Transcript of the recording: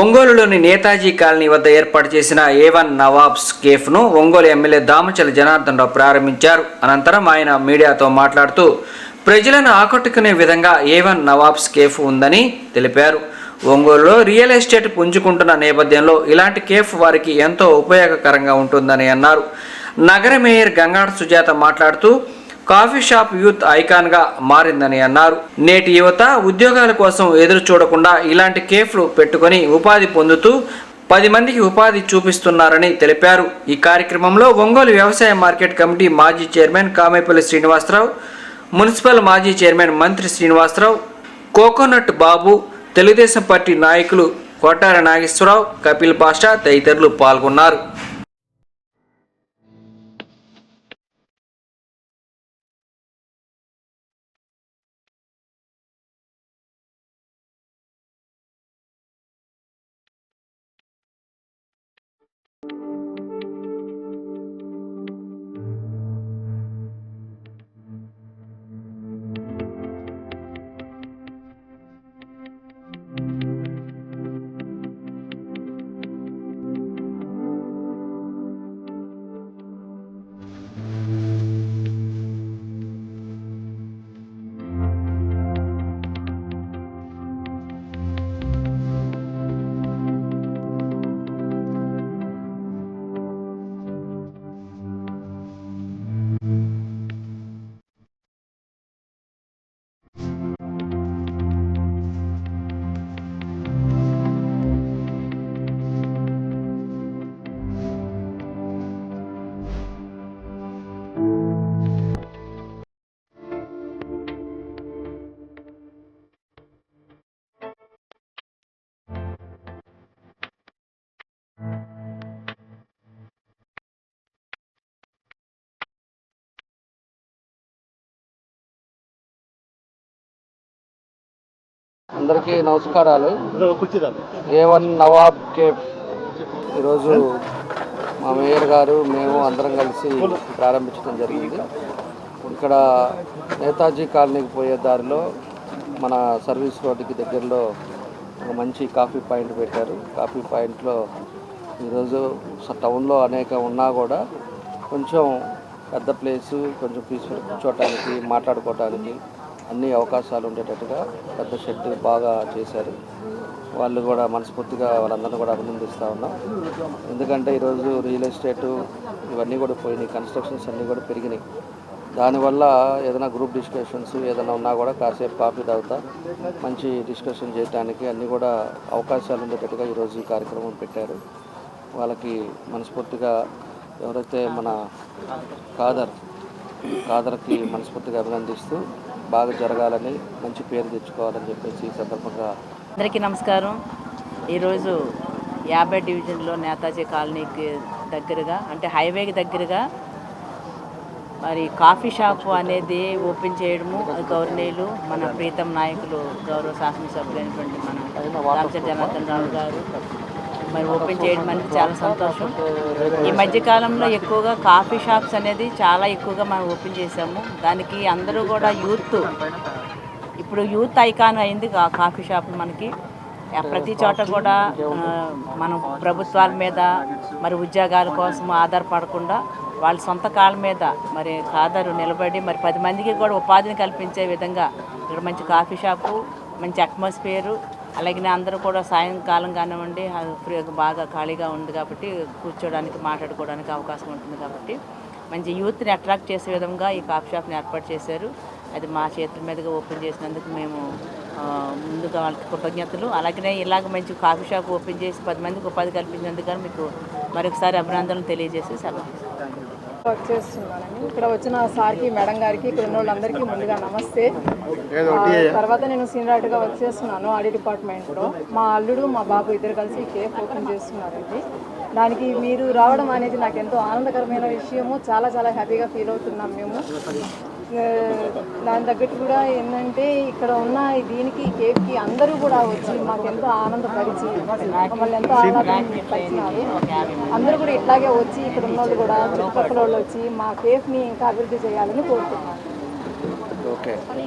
ఒంగోలులోని నేతాజీ కాలనీ వద్ద ఏర్పాటు చేసిన ఏవన్ నవాబ్స్ కేఫ్ను ఒంగోలు ఎమ్మెల్యే దామచల జనార్దన్ రావు ప్రారంభించారు. అనంతరం ఆయన మీడియాతో మాట్లాడుతూ ప్రజలను ఆకట్టుకునే విధంగా ఏవన్ నవాబ్స్ కేఫ్ ఉందని తెలిపారు. ఒంగోలులో రియల్ ఎస్టేట్ పుంజుకుంటున్న నేపథ్యంలో ఇలాంటి కేఫ్ వారికి ఎంతో ఉపయోగకరంగా ఉంటుందని అన్నారు. నగర మేయర్ గంగాడ సుజాత మాట్లాడుతూ కాఫీ షాప్ యూత్ ఐకాన్గా మారిందని అన్నారు. నేటి యువత ఉద్యోగాల కోసం ఎదురు చూడకుండా ఇలాంటి కేఫ్లు పెట్టుకొని ఉపాధి పొందుతూ పది మందికి ఉపాధి చూపిస్తున్నారని తెలిపారు. ఈ కార్యక్రమంలో ఒంగోలు వ్యవసాయ మార్కెట్ కమిటీ మాజీ చైర్మన్ కామేపల్లి శ్రీనివాసరావు మున్సిపల్ మాజీ chairman Mantri Srinivasarao coconut Babu Telugudesam party నాయకులు కోటార నాగేశ్వరరావు కపిల్ పాషా తదితరులు పాల్గొన్నారు. అందరికీ నమస్కారాలు. A one Nawab cafe. ఈరోజు మా మేయర్ గారు మేము అందరం కలిసి ప్రారంభించడం జరిగింది. ఇక్కడ నేతాజీ కాలనీకి పోయే దారిలో మన సర్వీస్ రోడ్డుకి దగ్గరలో ఒక మంచి కాఫీ పాయింట్ పెట్టారు. కాఫీ పాయింట్లో ఈరోజు టౌన్లో అనేక ఉన్నా కూడా కొంచెం పెద్ద ప్లేసు కొంచెం పీస్ఫుల్ కూర్చోవటానికి మాట్లాడుకోవటానికి అన్ని అవకాశాలు ఉండేటట్టుగా పెద్ద షెడ్ బాగా చేశారు. వాళ్ళు కూడా మనస్ఫూర్తిగా వాళ్ళందరినీ కూడా అభినందిస్తూ ఉన్నాం. ఎందుకంటే ఈరోజు రియల్ ఎస్టేటు ఇవన్నీ కూడా పోయినాయి కన్స్ట్రక్షన్స్ అన్నీ కూడా పెరిగినాయి. దానివల్ల ఏదైనా గ్రూప్ డిస్కషన్స్ ఏదైనా ఉన్నా కూడా కాసేపు కాఫీ తాగుతా మంచి డిస్కషన్ చేయడానికి అన్నీ కూడా అవకాశాలు ఉండేటట్టుగా ఈరోజు ఈ కార్యక్రమం పెట్టారు. వాళ్ళకి మనస్ఫూర్తిగా ఎవరైతే మన కాదర్ కాదర్కి మనస్ఫూర్తిగా అభినందిస్తూ బాగా జరగాలని మంచి పేరు తెచ్చుకోవాలని చెప్పేసి సందర్భంగా అందరికీ నమస్కారం. ఈరోజు యాభై డివిజన్లో నేతాజీ కాలనీకి దగ్గరగా అంటే హైవేకి దగ్గరగా మరి కాఫీ షాప్ అనేది ఓపెన్ చేయడము గౌరవనీయులు మన ప్రీతం నాయకులు గౌరవ శాసనసభ్యులైనటువంటి మన రామచంద్ర జనార్దన్ రావు గారు. మరి ఓపెన్ చేయడం అనేది చాలా సంతోషం. ఈ మధ్యకాలంలో ఎక్కువగా కాఫీ షాప్స్ అనేది చాలా ఎక్కువగా మనం ఓపెన్ చేసాము దానికి అందరూ కూడా యూత్ ఇప్పుడు యూత్ ఐకాన్ అయింది కాఫీ షాప్ మనకి. ప్రతి చోట కూడా మనం ప్రభుత్వాల మీద మరి ఉద్యోగాల కోసం ఆధారపడకుండా వాళ్ళ సొంత కాళ్ళ మీద మరి కాదారు నిలబడి మరి పది మందికి కూడా ఉపాధిని కల్పించే విధంగా ఇక్కడ మంచి కాఫీ షాపు మంచి అట్మాస్ఫియరు అలాగే అందరూ కూడా సాయంకాలం కానివ్వండి ఫ్రీగా బాగా ఖాళీగా ఉంది కాబట్టి కూర్చోడానికి మాట్లాడుకోవడానికి అవకాశం ఉంటుంది కాబట్టి మంచి యూత్ని అట్రాక్ట్ చేసే విధంగా ఈ కాఫీ షాప్ని ఏర్పాటు చేశారు. అది మా చేతుల మీదుగా ఓపెన్ చేసినందుకు మేము ముందుగా వాళ్ళకి కృతజ్ఞతలు. అలాగనే ఇలాగ మంచి కాఫీ షాప్ ఓపెన్ చేసి పది మందికి ఉపాధి కల్పించినందుకు మీకు మరొకసారి అభినందనలు తెలియజేసి సెలవు. వర్క్ చేస్తున్నానండి ఇక్కడ వచ్చిన సార్కి మేడం గారికి ఇక్కడ ఉన్న వాళ్ళందరికీ ముందుగా నమస్తే. తర్వాత నేను సీనియర్గా వర్క్ చేస్తున్నాను ఆడిట్ డిపార్ట్మెంట్లో. మా అల్లుడు మా బాబు ఇద్దరు కలిసి కేఫ్ ఓపెన్ చేస్తున్నారండి. దానికి మీరు రావడం అనేది నాకు ఎంతో ఆనందకరమైన విషయము. చాలా చాలా హ్యాపీగా ఫీల్ అవుతున్నాం మేము. దాని తగ్గట్టు కూడా ఏంటంటే ఇక్కడ ఉన్న దీనికి కేఫ్కి అందరూ కూడా వచ్చి మాకు ఎంతో ఆనందపరిచి మమ్మల్ని ఎంతో ఆనందపరిచినారు అందరూ కూడా ఇట్లాగే వచ్చి ఇక్కడ ఉన్న వాళ్ళు కూడా చుట్టుపక్కల వాళ్ళు వచ్చి మా కేఫ్ని ఇంకా అభివృద్ధి చేయాలని కోరుతున్నాను ఓకే.